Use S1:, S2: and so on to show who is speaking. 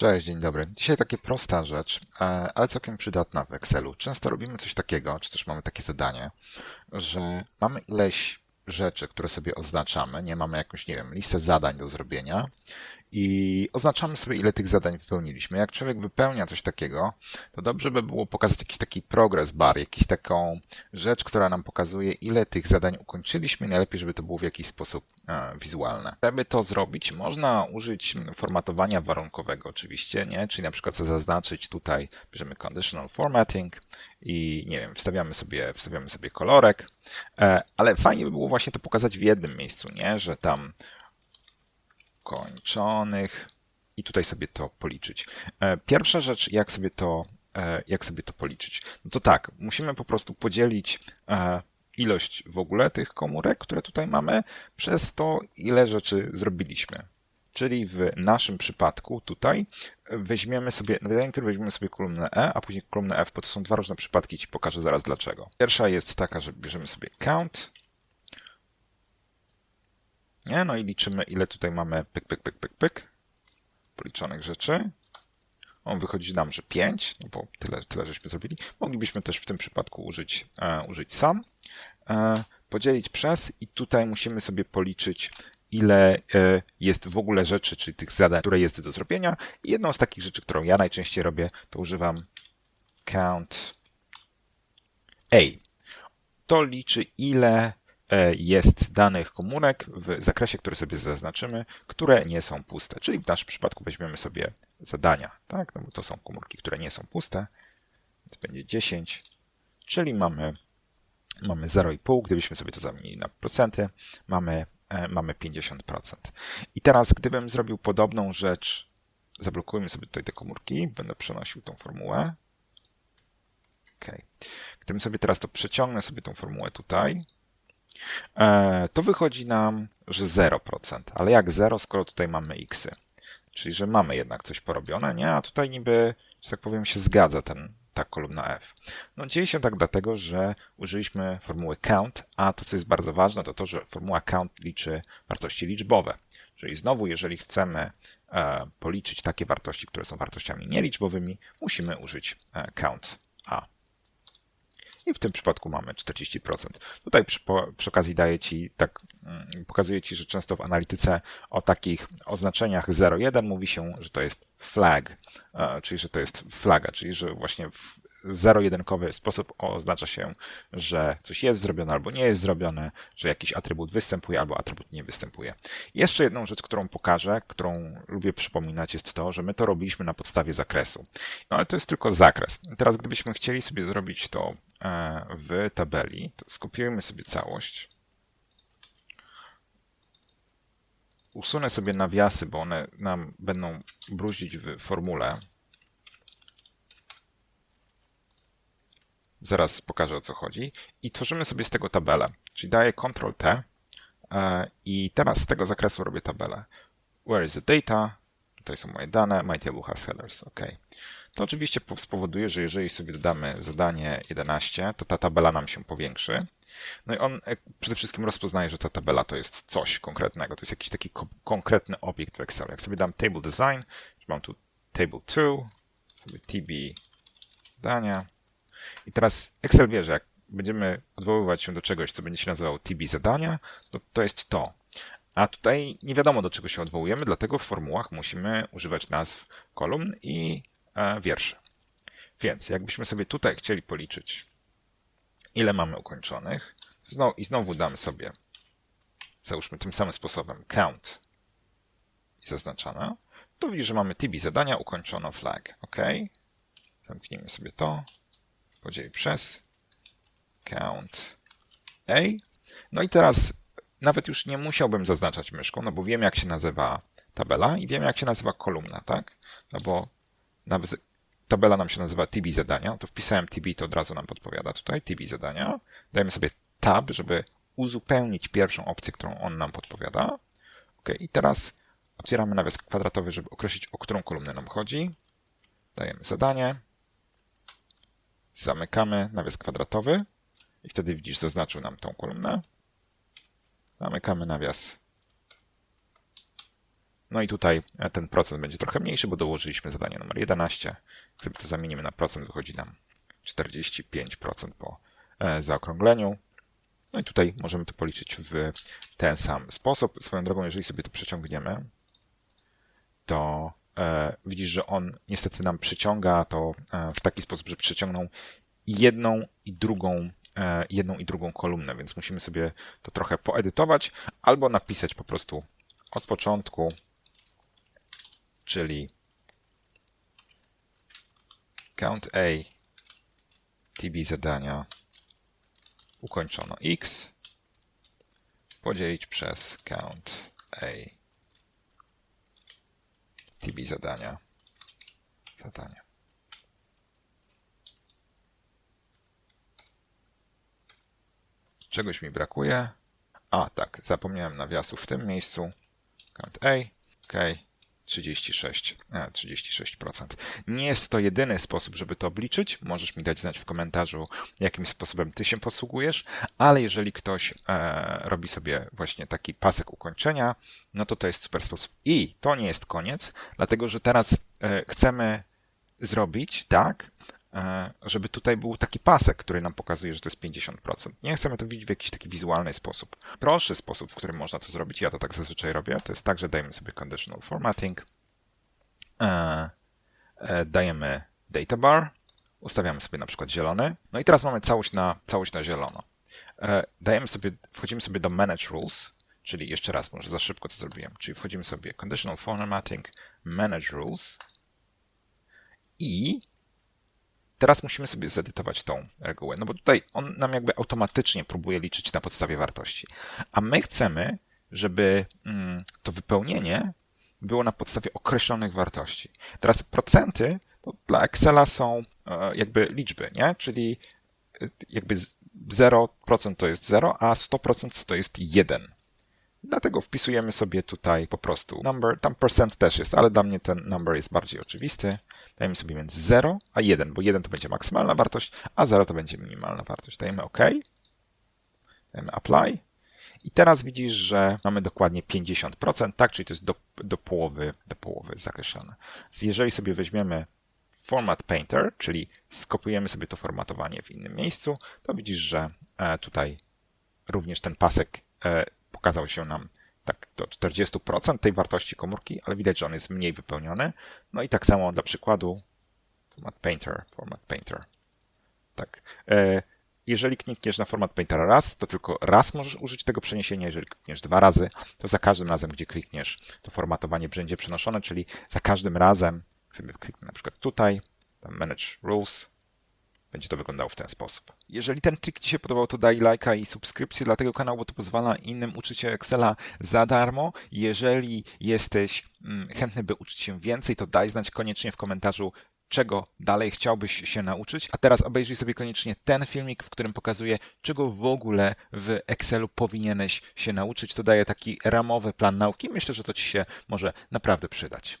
S1: Cześć, dzień dobry. Dzisiaj takie prosta rzecz, e, ale całkiem przydatna w Excelu. Często robimy coś takiego, czy też mamy takie zadanie, że mamy ileś rzeczy, które sobie oznaczamy, nie mamy jakąś, nie wiem, listę zadań do zrobienia i oznaczamy sobie, ile tych zadań wypełniliśmy. Jak człowiek wypełnia coś takiego, to dobrze by było pokazać jakiś taki progress bar, jakiś taką rzecz, która nam pokazuje, ile tych zadań ukończyliśmy. Najlepiej, żeby to było w jakiś sposób e, wizualne. Żeby to zrobić, można użyć formatowania warunkowego oczywiście, nie? Czyli na przykład zaznaczyć tutaj, bierzemy conditional formatting i nie wiem, wstawiamy sobie, wstawiamy sobie kolorek, e, ale fajnie by było właśnie to pokazać w jednym miejscu, nie? Że tam kończonych i tutaj sobie to policzyć. E, Pierwsza rzecz, jak sobie to, e, jak sobie to policzyć? No to tak, musimy po prostu podzielić e, ilość w ogóle tych komórek, które tutaj mamy, przez to, ile rzeczy zrobiliśmy. Czyli w naszym przypadku tutaj weźmiemy sobie, najpierw weźmiemy sobie kolumnę E, a później kolumnę F, bo to są dwa różne przypadki, ci pokażę zaraz dlaczego. Pierwsza jest taka, że bierzemy sobie count, nie? No i liczymy, ile tutaj mamy pyk, pyk, pyk, pyk, pyk policzonych rzeczy. On wychodzi nam, że 5, no bo tyle, tyle żeśmy zrobili. Moglibyśmy też w tym przypadku użyć, e, użyć sum, e, podzielić przez i tutaj musimy sobie policzyć, ile e, jest w ogóle rzeczy, czyli tych zadań, które jest do zrobienia. I jedną z takich rzeczy, którą ja najczęściej robię, to używam count A. To liczy, ile jest danych komórek w zakresie, który sobie zaznaczymy, które nie są puste. Czyli w naszym przypadku weźmiemy sobie zadania, tak? No bo to są komórki, które nie są puste, więc będzie 10, czyli mamy, mamy 0,5. Gdybyśmy sobie to zamienili na procenty, mamy, e, mamy 50%. I teraz, gdybym zrobił podobną rzecz, zablokujmy sobie tutaj te komórki, będę przenosił tą formułę. OK. Gdybym sobie teraz to przeciągnę sobie tą formułę tutaj, E, to wychodzi nam, że 0%. Ale jak 0, skoro tutaj mamy xy? Czyli, że mamy jednak coś porobione, nie? A tutaj niby, że tak powiem, się zgadza ten, ta kolumna f. No dzieje się tak dlatego, że użyliśmy formuły count, a to, co jest bardzo ważne, to to, że formuła count liczy wartości liczbowe. Czyli znowu, jeżeli chcemy e, policzyć takie wartości, które są wartościami nieliczbowymi, musimy użyć e, count a i w tym przypadku mamy 40%. Tutaj przy, przy okazji daję Ci, tak, mm, pokazuję Ci, że często w analityce o takich oznaczeniach 0,1 mówi się, że to jest flag, e, czyli że to jest flaga, czyli że właśnie zero-jedynkowy sposób oznacza się, że coś jest zrobione albo nie jest zrobione, że jakiś atrybut występuje albo atrybut nie występuje. Jeszcze jedną rzecz, którą pokażę, którą lubię przypominać, jest to, że my to robiliśmy na podstawie zakresu. No ale to jest tylko zakres. Teraz, gdybyśmy chcieli sobie zrobić to e, w tabeli, to skopiujemy sobie całość. Usunę sobie nawiasy, bo one nam będą bruździć w formule. Zaraz pokażę o co chodzi. I tworzymy sobie z tego tabelę. Czyli daję Ctrl-T e, i teraz z tego zakresu robię tabelę. Where is the data? Tutaj są moje dane. My table has headers. OK. To oczywiście spowoduje, że jeżeli sobie dodamy zadanie 11, to ta tabela nam się powiększy. No i on e, przede wszystkim rozpoznaje, że ta tabela to jest coś konkretnego. To jest jakiś taki ko konkretny obiekt w Excelu. Jak sobie dam table design, mam tu table 2, sobie tb dania, i teraz Excel wie, że jak będziemy odwoływać się do czegoś, co będzie się nazywało TB zadania, to to jest to. A tutaj nie wiadomo, do czego się odwołujemy, dlatego w formułach musimy używać nazw kolumn i e, wierszy. Więc jakbyśmy sobie tutaj chcieli policzyć, ile mamy ukończonych, znowu, i znowu damy sobie, załóżmy tym samym sposobem, count i zaznaczone, to widzi, że mamy TB zadania, ukończono flag. OK. Zamknijmy sobie to podzielić przez count A. No i teraz nawet już nie musiałbym zaznaczać myszką, no bo wiem jak się nazywa tabela i wiem jak się nazywa kolumna, tak? No bo tabela nam się nazywa TB zadania, to wpisałem TB, to od razu nam podpowiada tutaj TB zadania. Dajemy sobie tab, żeby uzupełnić pierwszą opcję, którą on nam podpowiada. OK, i teraz otwieramy nawias kwadratowy, żeby określić, o którą kolumnę nam chodzi. Dajemy zadanie. Zamykamy nawias kwadratowy i wtedy widzisz, zaznaczył nam tą kolumnę. Zamykamy nawias No i tutaj e, ten procent będzie trochę mniejszy, bo dołożyliśmy zadanie numer 11. Jak sobie to zamienimy na procent, wychodzi nam 45% po e, zaokrągleniu. No i tutaj możemy to policzyć w ten sam sposób. Swoją drogą, jeżeli sobie to przeciągniemy, to widzisz, że on niestety nam przyciąga to e, w taki sposób, że przyciągnął jedną i drugą, e, jedną i drugą kolumnę, więc musimy sobie to trochę poedytować albo napisać po prostu od początku, czyli count A TB zadania ukończono x podzielić przez count A TB zadania zadania. Czegoś mi brakuje. A, tak, zapomniałem nawiasów w tym miejscu. Count A, OK, 36, e, 36%. Nie jest to jedyny sposób, żeby to obliczyć. Możesz mi dać znać w komentarzu, jakim sposobem ty się posługujesz, ale jeżeli ktoś e, robi sobie właśnie taki pasek ukończenia, no to to jest super sposób. I to nie jest koniec, dlatego że teraz e, chcemy zrobić tak, e, żeby tutaj był taki pasek, który nam pokazuje, że to jest 50%. Nie chcemy to widzieć w jakiś taki wizualny sposób. Prostszy sposób, w którym można to zrobić, ja to tak zazwyczaj robię, to jest tak, że dajemy sobie conditional formatting, e, e, dajemy data bar, ustawiamy sobie na przykład zielony, no i teraz mamy całość na, całość na zielono. Dajemy sobie, wchodzimy sobie do manage rules, czyli jeszcze raz, może za szybko to zrobiłem, czyli wchodzimy sobie conditional formatting, manage rules i Teraz musimy sobie zedytować tą regułę, no bo tutaj on nam jakby automatycznie próbuje liczyć na podstawie wartości. A my chcemy, żeby mm, to wypełnienie było na podstawie określonych wartości. Teraz procenty to dla Excela są e, jakby liczby, nie? Czyli e, jakby 0% to jest 0, a 100% to jest 1. Dlatego wpisujemy sobie tutaj po prostu number, tam percent też jest, ale dla mnie ten number jest bardziej oczywisty. Dajemy sobie między 0 a 1, bo 1 to będzie maksymalna wartość, a 0 to będzie minimalna wartość. Dajemy OK, dajemy Apply i teraz widzisz, że mamy dokładnie 50%, tak, czyli to jest do, do połowy, do połowy zakreślone. Więc jeżeli sobie weźmiemy Format Painter, czyli skopiujemy sobie to formatowanie w innym miejscu, to widzisz, że e, tutaj również ten pasek e, pokazał się nam tak do 40% tej wartości komórki, ale widać, że on jest mniej wypełniony. No i tak samo dla przykładu Format Painter, Format Painter. Tak. E, jeżeli klikniesz na Format Paintera raz, to tylko raz możesz użyć tego przeniesienia. Jeżeli klikniesz dwa razy, to za każdym razem, gdzie klikniesz, to formatowanie będzie przenoszone, czyli za każdym razem, sobie kliknę na przykład tutaj, Manage Rules, będzie to wyglądało w ten sposób. Jeżeli ten trik Ci się podobał, to daj lajka i subskrypcję dla tego kanału, bo to pozwala innym uczyć się Excela za darmo. Jeżeli jesteś mm, chętny, by uczyć się więcej, to daj znać koniecznie w komentarzu, czego dalej chciałbyś się nauczyć. A teraz obejrzyj sobie koniecznie ten filmik, w którym pokazuję, czego w ogóle w Excelu powinieneś się nauczyć. To daje taki ramowy plan nauki. Myślę, że to Ci się może naprawdę przydać.